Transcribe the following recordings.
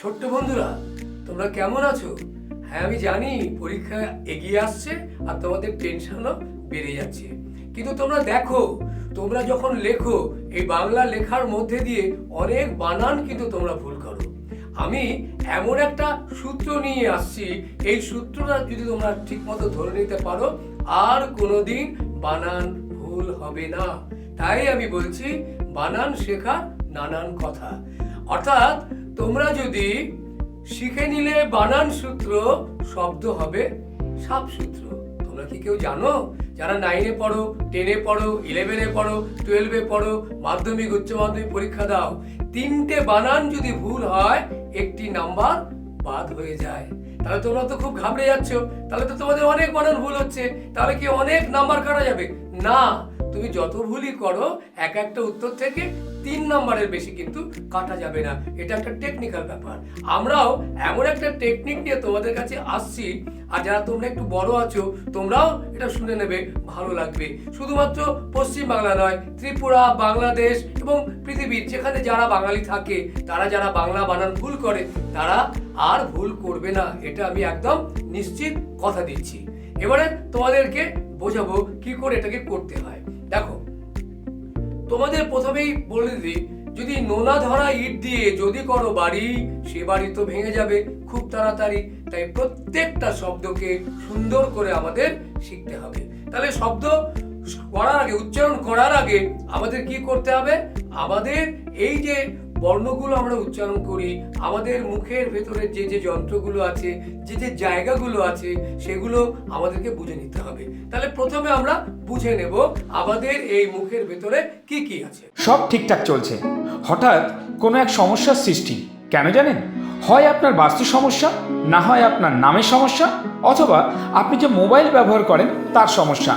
ছোট্ট বন্ধুরা, তোমরা কেমন আছো? হ্যাঁ আমি জানি পরীক্ষা এগিয়ে আসছে আর তোমাদের টেনশনও বেড়ে যাচ্ছে। কিন্তু তোমরা দেখো, তোমরা যখন লেখো, এই বাংলা লেখার মধ্যে দিয়ে অনেক বানান কিন্তু তোমরা ভুল করো। আমি এমন একটা সূত্র নিয়ে আসছি, এই সূত্রটা যদি তোমরা ঠিকমতো ধরে নিতে পারো, আর কোনোদিন বানান ভুল হবে না। তাই আমি বলছি, বানান শেখা নানান কথা। অর্থাৎ তোমরা যদি শিখে নিলে বানান সূত্র, শব্দ হবে সাপ সূত্র। তোমরা কি কেউ জানো? যারা নাইনে পড়ো টেনে পড়ো ইলেভেনে পড়ো টুয়েলভে পড়ো, মাধ্যমিক, উচ্চ মাধ্যমিক পরীক্ষা দাও। তিনটে বানান যদি ভুল হয়, একটি নাম্বার বাদ হয়ে যায়। তাহলে তোমরা তো খুব ঘাবড়ে যাচ্ছ। তাহলে তো তোমাদের অনেক বানান ভুল হচ্ছে। তাহলে কি অনেক নাম্বার কাটা যাবে? না। তুমি যত ভুলই করো, এক একটা উত্তর থেকে তিন নম্বরের বেশি কিন্তু কাটা যাবে না। এটা একটা টেকনিক্যাল ব্যাপার। আমরাও এমন একটা টেকনিক নিয়ে তোমাদের কাছে আসছি, আর যারা তোমরা একটু বড় আছো, তোমরাও এটা শুনে নেবে, ভালো লাগবে। শুধুমাত্র পশ্চিম বাংলা নয়, ত্রিপুরা, বাংলাদেশ এবং পৃথিবীর যেখানে যারা বাঙালি থাকে, তারা যারা বাংলা বানান ভুল করে, তারা আর ভুল করবে না। এটা আমি একদম নিশ্চিত কথা দিচ্ছি। এবারে তোমাদেরকে বোঝাবো কি করে এটাকে করতে হয়। দেখো, তোমাদের প্রথমেই বলে দিই, যদি নোনা ধরা ইট দিয়ে যদি করো বাড়ি, সে বাড়ি তো ভেঙে যাবে খুব তাড়াতাড়ি। তাই প্রত্যেকটা শব্দকে সুন্দর করে আমাদের শিখতে হবে। তাহলে শব্দ করার আগে, উচ্চারণ করার আগে আমাদের কি করতে হবে? আমাদের এই যে বর্ণগুলো আমরা উচ্চারণ করি, আমাদের মুখের ভেতরে যে যে যন্ত্রগুলো আছে, যে যে জায়গাগুলো আছে, সেগুলো আমাদেরকে বুঝে নিতে হবে। তাহলে প্রথমে আমরা বুঝে নেব আমাদের এই মুখের ভেতরে কি কি আছে। সব ঠিকঠাক চলছে। হঠাৎ কোনো এক সমস্যার সৃষ্টি। কেন জানেন? হয় আপনার বাস্তু সমস্যা, না হয় আপনার নামের সমস্যা, অথবা আপনি যে মোবাইল ব্যবহার করেন, তার সমস্যা।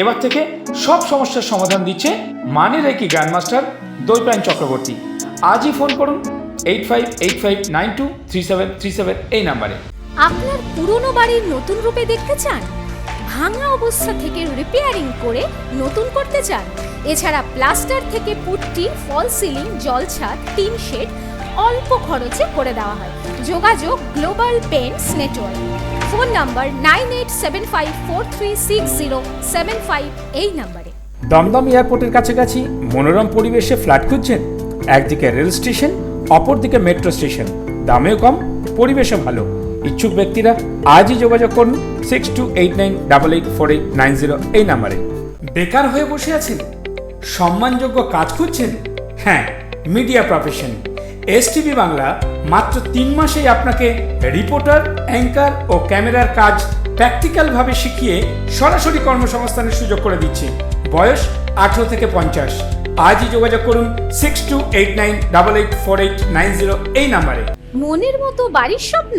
এবার থেকে সব সমস্যার সমাধান দিচ্ছে মানে রেকি গ্র্যান্ডমাস্টার দৈপায়ন চক্রবর্তী। আজই ফোন করুন eight five eight five nine two three seven three seven এই নাম্বারে। আপনার পুরনো বাড়ির নতুন রূপে দেখতে চান? ভাঙা অবস্থা থেকে রিপেয়ারিং করে নতুন করতে চান? এছাড়া প্লাস্টার থেকে পুট্টি ফল সিলিং জল ছাদ টিন শেড অল্প খরচে করে দেওয়া হয়। যোগাযোগ global paints network phone number nine eight seven five four three six zero seven five এই নাম্বারে। দমদম এয়ারপোর্টের কাছাকাছি মনোরম পরিবেশে ফ্ল্যাট খুঁজছেন? একদিকে রেল স্টেশন, অপরদিকে মেট্রো স্টেশন। দামেও কম, পরিবেশও ভালো। ইচ্ছুক ব্যক্তিরা আজই যোগাযোগ করুন six two eight nine double eight four eight nine zero এই নাম্বারে। বেকার হয়ে বসে আছেন? সম্মানযোগ্য কাজ খুঁজছেন? হ্যাঁ media profession. S TV Bangla মাত্র তিন মাসেই আপনাকে রিপোর্টার, অ্যাঙ্কার ও ক্যামেরার কাজ প্র্যাকটিক্যালভাবে শিখিয়ে সরাসরি কর্মসংস্থানের সুযোগ করে দিচ্ছে। বয়স আঠেরো থেকে পঞ্চাশ। আজই যোগাযোগ করুন six two eight nine double eight four eight nine zero এই নাম্বারে। মনের মতো বাড়ির স্বপ্ন?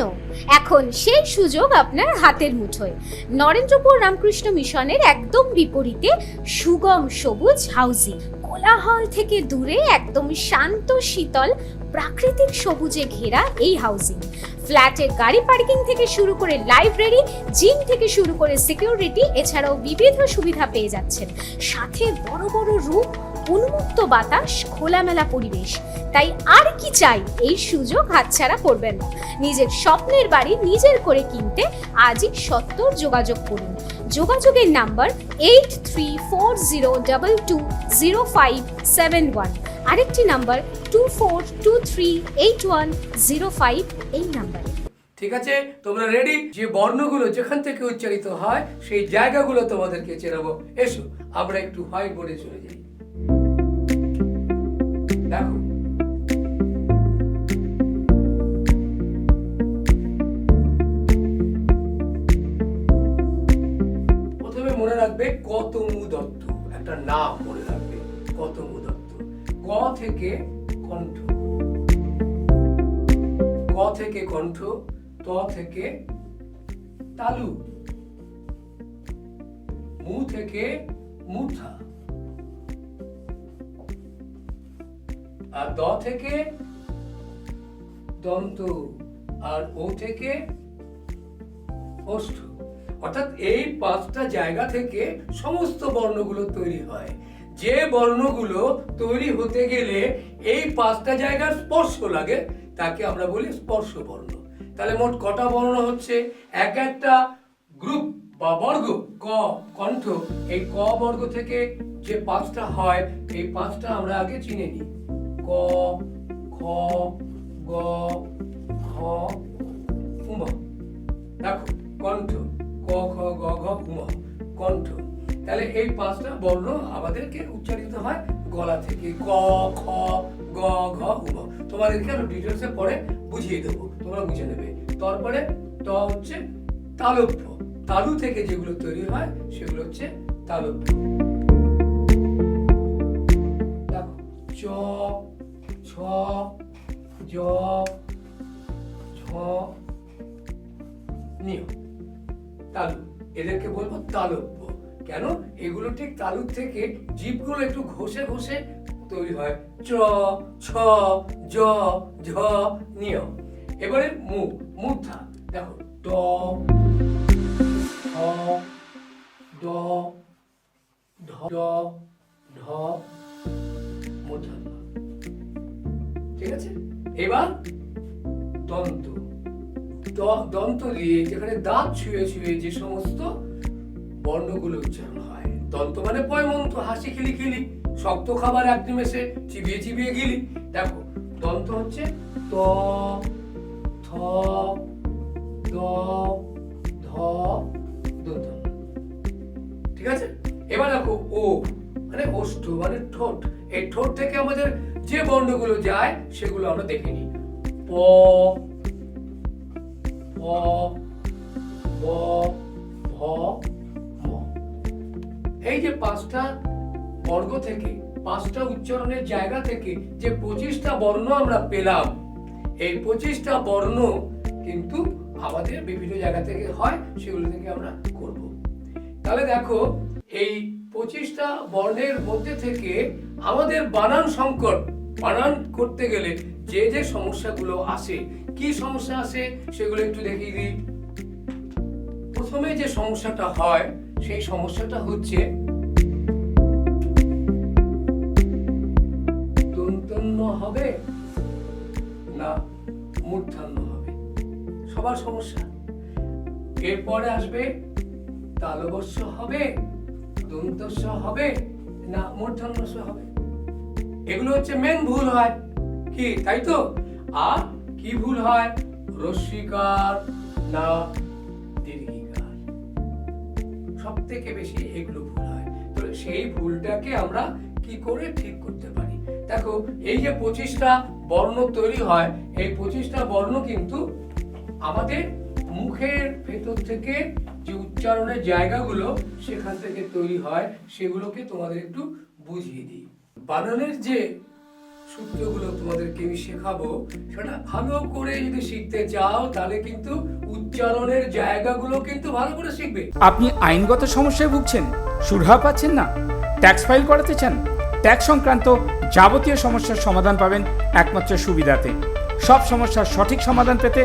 এখন সেই সুযোগ আপনার হাতের মুঠোয়। নরেন্দ্রপুর রামকৃষ্ণ মিশনের একদম বিপরীতে সুগম সবুজ হাউজিং কোলাহল থেকে দূরে একদম শান্ত, শীতল, প্রাকৃতিক সবুজে ঘেরা এই হাউজিং ফ্ল্যাটের গাড়ি পার্কিং থেকে শুরু করে লাইব্রেরি, জিম থেকে শুরু করে সিকিউরিটি এছাড়াও বিবিধ সুবিধা পেয়ে যাচ্ছেন। সাথে বড় বড় রুম উন্মুক্ত বাতাস, খোলামেলা পরিবেশ। তাই আর কি চাই এই সুযোগ হাতছাড়া করবেন না। নিজের স্বপ্নের বাড়ি নিজের করে কিনতে আজই সত্তর যোগাযোগ করুন। যোগাযোগের number eight three four zero double two zero five seven one আরেকটি number two four two three eight one zero five এই নাম্বারে। ঠিক আছে, তোমরা রেডি যে বর্ণগুলো যেখান থেকে উচ্চারিত হয়, সেই জায়গাগুলো তোমাদেরকে চেনাবো। এসো, আমরা একটু হোয়াইট বোর্ডে চলে যাই। থেকে কণ্ঠ। ক থেকে কণ্ঠ, ত থেকে তালু। মু থেকে মুঠা আর দ থেকে দন্ত। আর ও থেকে ওষ্ঠ অর্থাৎ এই পাঁচটা জায়গা থেকে সমস্ত বর্ণগুলো তৈরি হয়। যে বর্ণগুলো তৈরি হতে গেলে এই পাঁচটা জায়গার স্পর্শ লাগে, তাকে আমরা বলি স্পর্শ বর্ণ তাহলে মোট কটা বর্ণ হচ্ছে? এক একটা গ্রুপ বা বর্গ, ক, কণ্ঠ, এই ক বর্গ থেকে যে পাঁচটা হয়, এই পাঁচটা আমরা আগে চিনে নিই। ক, খ, গ, ঘ, উম। দেখো, কণ্ঠ, ক, খ, গ, ঘ, উম। কণ্ঠ তাহলে এই পাঁচটা বর্ণ আমাদেরকে উচ্চারিত হয় গলা থেকে। ক, খ, গ, ঘ উম তোমাদেরকে আরও ডিটেলসে পরে বুঝিয়ে দেবো। তোমরা বুঝে নেবে। তারপরে ত হচ্ছে তালব্য। তালু থেকে যেগুলো তৈরি হয়, সেগুলো হচ্ছে তালব্য। চ, ছ, জ, ঝ নিয় তালু। এদেরকে বলব তালব্য। কেন? এগুলো ঠিক তালুর থেকে জীবগুলো একটু ঘষে ঘষে তৈরি হয়। চ, ছ, জ, ঝ, নিয়। এবারে মু মূর্ধা দেখো ঠ, ড, ঢ ঢ মূর্ধন্য ঠিক আছে? এবার দন্ত। দন্ত দিয়ে যেখানে দাঁত ছুঁয়ে ছুঁয়ে যে সমস্ত বর্ণগুলো উচ্চারণ হয়। দন্ত মানে পয়মন্ত, হাসি খিলি খিলি, শক্ত খাবার এক নিমেষে চিবিয়ে চিবিয়ে গিলি। দেখো দন্ত হচ্ছে ত, থ, দ, ধ দন্ত ঠিক আছে? এবার দেখো, ও মানে ওষ্ঠ মানে ঠোঁট। এই ঠোঁট থেকে আমাদের যে বর্ণগুলো যায়, সেগুলো আমরা দেখে নিই। প প এই যে পাঁচটা বর্গ থেকে, পাঁচটা উচ্চারণের জায়গা থেকে যে পঁচিশটা বর্ণ আমরা পেলাম, এই পঁচিশটা বর্ণ কিন্তু আমাদের বিভিন্ন জায়গা থেকে হয়, সেগুলো থেকে আমরা করব। তাহলে দেখো, এই পঁচিশটা বর্ণের মধ্যে থেকে আমাদের বানান সংকট, বানান করতে গেলে যে যে সমস্যাগুলো আসে, কি সমস্যা আসে সেগুলো একটু দেখিয়ে দিই। প্রথমে যে সমস্যাটা হয় সেই সমস্যাটা হচ্ছে দন্তন্য হবে না মূর্ধন্য হবে? সবার সমস্যা। এরপরে আসবে তালবস্য হবে, দন্তস্য হবে, না মূর্ধন্যস্য হবে। এগুলো হচ্ছে মেন ভুল হয়। কি, তাই তো? আর কি ভুল হয়? রস্বীকার না থেকে বেশি এগুলো ভুল হয়। তো সেই ভুলটাকে আমরা কি করে ঠিক করতে পারি? দেখো, এই যে পঁচিশটা বর্ণ তৈরি হয়, এই পঁচিশটা বর্ণ কিন্তু আমাদের মুখের ভেতর থেকে যে উচ্চারণের জায়গাগুলো সেখান থেকে তৈরি হয়, সেগুলোকে তোমাদের একটু বুঝিয়ে দিই। বানানের যে সূত্রগুলো তোমাদেরকে আমি শেখাবো। সেটা ভালো করে যদি শিখতে চাও, তাহলে কিন্তু উচ্চারণের জায়গাগুলো কিন্তু ভালো করে শিখবে। আপনি আইনগত সমস্যায় ভুগছেন, সুরাহা পাচ্ছেন না ট্যাক্স ফাইল করাতে চান ট্যাক্স সংক্রান্ত যাবতীয় সমস্যার সমাধান পাবেন একমাত্র সুবিধাতে। সব সমস্যার সঠিক সমাধান পেতে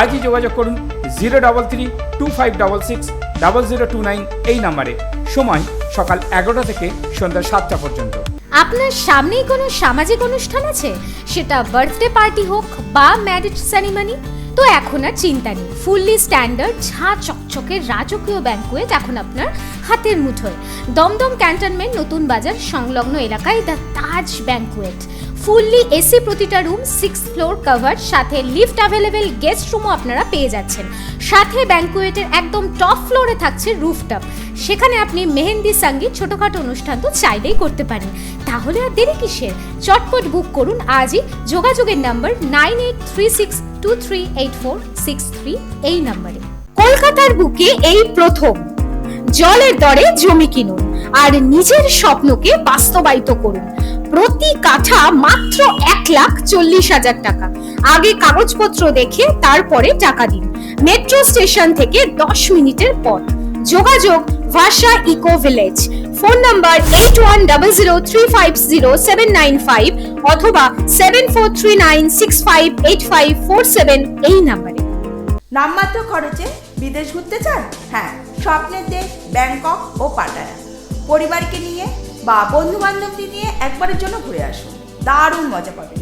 আজই যোগাযোগ করুন zero double three two five double six double zero two nine এই নাম্বারে। সময় সকাল এগারোটা থেকে সন্ধ্যা সাতটা পর্যন্ত। আপনার সামনেই কোনো সামাজিক অনুষ্ঠান আছে? সেটা বার্থডে পার্টি হোক বা ম্যারেজ সেরিমনি তো এখন আর চিন্তা নেই। ফুললি স্ট্যান্ডার্ড ঝাঁ চকচকের রাজকীয় ব্যাঙ্কুয়েট এখন আপনার হাতের মুঠোয়। দমদম ক্যান্টনমেন্ট নতুন বাজার, সংলগ্ন এলাকায় the Taj banquet fully AC প্রতিটা রুম সিক্স ফ্লোর কভার সাথে লিফট অ্যাভেলেবেল গেস্ট রুমও আপনারা পেয়ে যাচ্ছেন। সাথে ব্যাঙ্কুয়েটের একদম টপ ফ্লোরে থাকছে রুফটপ সেখানে আপনি মেহেন্দি সংগীত ছোটখাটো অনুষ্ঠান তো চাইলেই করতে পারেন। তাহলে আর দেরি কিসের? চটপট বুক করুন আজই। যোগাযোগের number nine eight three six two three eight four six three এই নাম্বারে। কলকাতার বুকে এই প্রথম। জলের দরে জমি কিনুন। আর নিজের স্বপ্নকে বাস্তবায়িত করুন। প্রতি কাঠা মাত্র এক লাখ চল্লিশ হাজার টাকা। আগে কাগজপত্র দেখে তারপরে টাকা দিন। মেট্রো স্টেশন থেকে দশ মিনিটের পথ। যোগাযোগ ভাষা eco village. Phone number eight one double zero three five zero seven nine five অথবা seven four three nine six five eight five four seven এই নাম্বারে। নামমাত্র খরচে বিদেশ ঘুরতে চান? হ্যাঁ স্বপ্নের দেশ ব্যাংকক ও পাটায়া। পরিবারকে নিয়ে বা বন্ধু বান্ধবদের নিয়ে একবারের জন্য ঘুরে আসুন। দারুণ মজা পাবেন।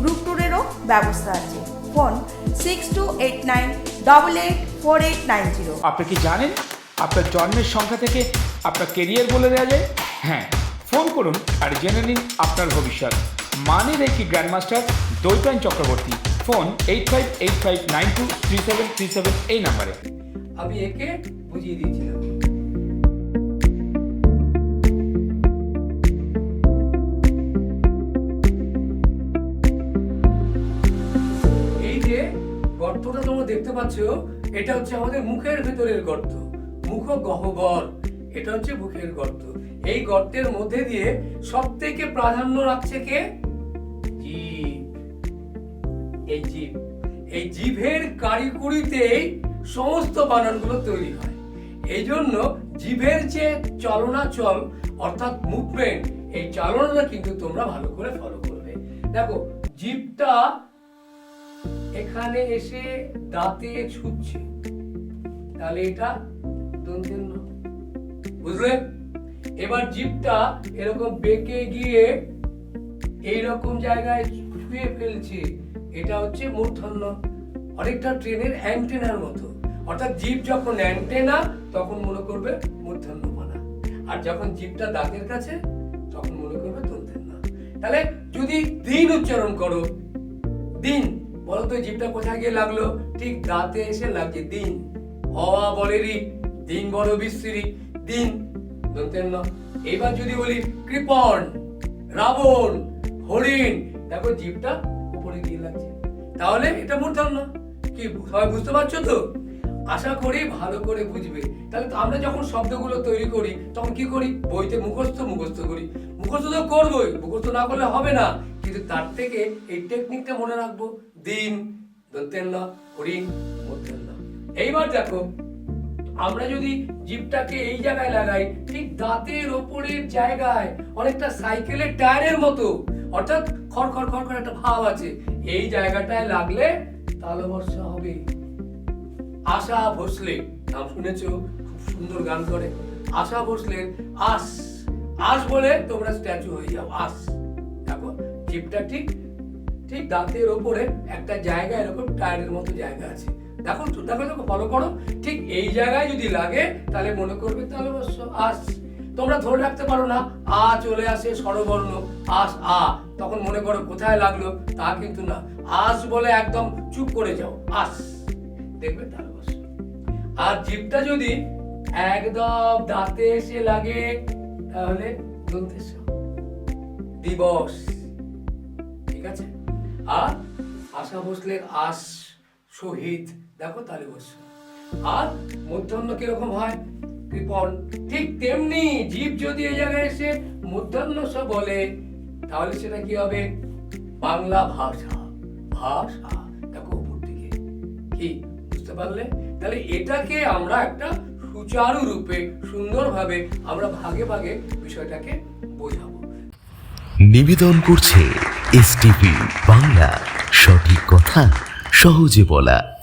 গ্রুপ ট্যুরের যোগাযোগেরও ব্যবস্থা আছে। Phone six two eight nine double eight four eight nine zero আপনি কি জানেন? আপনার জন্মের সংখ্যা থেকে আপনার কেরিয়ার বলে দেওয়া যায়? হ্যাঁ ফোন করুন আর জেনে নিন আপনার ভবিষ্যৎ। মানে রেখি grandmaster Daitayan Chakraborty. Phone eight five eight five nine two three seven three seven এই নাম্বারে আমি একে বুঝিয়ে দিচ্ছিলাম পাচ্ছ এটা হচ্ছে আমাদের মুখের ভেতরের গর্ত। মুখ গহ্বর। এটা হচ্ছে মুখের গর্ত। এই গর্তের মধ্যে দিয়ে সব থেকে প্রাধান্য রাখছে কে? এই জীব। এই জীবের কারিকুরিতেই সমস্ত বানানগুলো তৈরি হয়। এই জন্য জীবের যে চলনাচল, অর্থাৎ মুভমেন্ট এই চালনাটা কিন্তু তোমরা ভালো করে ফলো করবে। দেখো, জীবটা এখানে এসে দাঁতে ছুটছে। তাহলে এটা দন্তের ন। বুঝলে? এবার জিপটা এরকম বেঁকে গিয়ে এই রকম জায়গায় ছুঁয়ে ফেলছে, এটা হচ্ছে মূর্ধন্য। অনেকটা ট্রেনের অ্যান্টেনার মতো। অর্থাৎ জিপ যখন অ্যান্টেনা, তখন মনে করবে মূর্ধন্য পানা আর যখন জিপটা দাঁতের কাছে, তখন মনে করবে দন্তের না তাহলে যদি দিন উচ্চারণ করো, দিন। বলো তো জিভটা কোথায় গিয়ে লাগল? ঠিক দাঁতে এসে লাগছে দিন। অয়া বলে দিন বড় বিশ্রী দিন। দন্তের ন। এবার যদি বলি কৃপণ, রাবণ, হরিণ, দেখো জিভটা উপরে গিয়ে লাগছে। তাহলে এটা মূর্ধন্য কি, সবাই বুঝতে পারছ তো? আশা করি ভালো করে বুঝবে। তাহলে আমরা যখন শব্দগুলো তৈরি করি, তখন কি করি? বইতে মুখস্থ মুখস্থ করি। মুখস্থ তো করবোই, মুখস্থ না করলে হবে না। কিন্তু তার থেকে এই টেকনিকটা মনে রাখব। দিন এইবার দেখো, আমরা যদি জিপটাকে এই জায়গায় লাগাই, ঠিক দাঁতের ওপরের জায়গায় অনেকটা সাইকেলের টায়ারের মতো, অর্থাৎ খড় খড় খড় খড় একটা ভাব আছে, এই জায়গাটায় লাগলে তালবর্ষা হবে। আশা ভোসলে, নাম শুনেছো? খুব সুন্দর গান করে। আশা ভোসলের আস আস বলে তোমরা স্ট্যাচু হয়ে যাও, আস। দেখো জিপটা ঠিক ঠিক দাঁতের ওপরে একটা জায়গা, এরকম টায়ারের মতো জায়গা আছে। দেখো দেখো দেখো ফলো করো। ঠিক এই জায়গায় যদি লাগে, তাহলে মনে করবে তাহলে অবশ্য আস। তোমরা ধরে রাখতে পারো না, আ চলে আসে স্বরবর্ণ, আস, আ। তখন মনে করো কোথায় লাগল, তা কিন্তু না। আস বলে একদম চুপ করে যাও, আস। দেখবে তাহলে অবশ্য। আর জিভটা যদি একদম দাঁতে এসে লাগে, তাহলে দিবস। ঠিক আছে? আর আশা ভোসলের আশ শহীদ দেখো তালে বস আর মধ্যাহ্ন কীরকম হয়? কৃপণ ঠিক তেমনি জীব যদি এই জায়গায় এসে মধ্যাহ্ন বলে, তাহলে সেটা কি হবে? বাংলা ভাষা ভাষা, দেখো উপর দিকে কি? বুঝতে পারলে? তাহলে এটাকে আমরা একটা সুচারু রূপে, সুন্দরভাবে আমরা ভাগে ভাগে বিষয়টাকে বোঝাবো। নিবেদন করছে এস বাংলা সঠিক কথা সহজে বলা।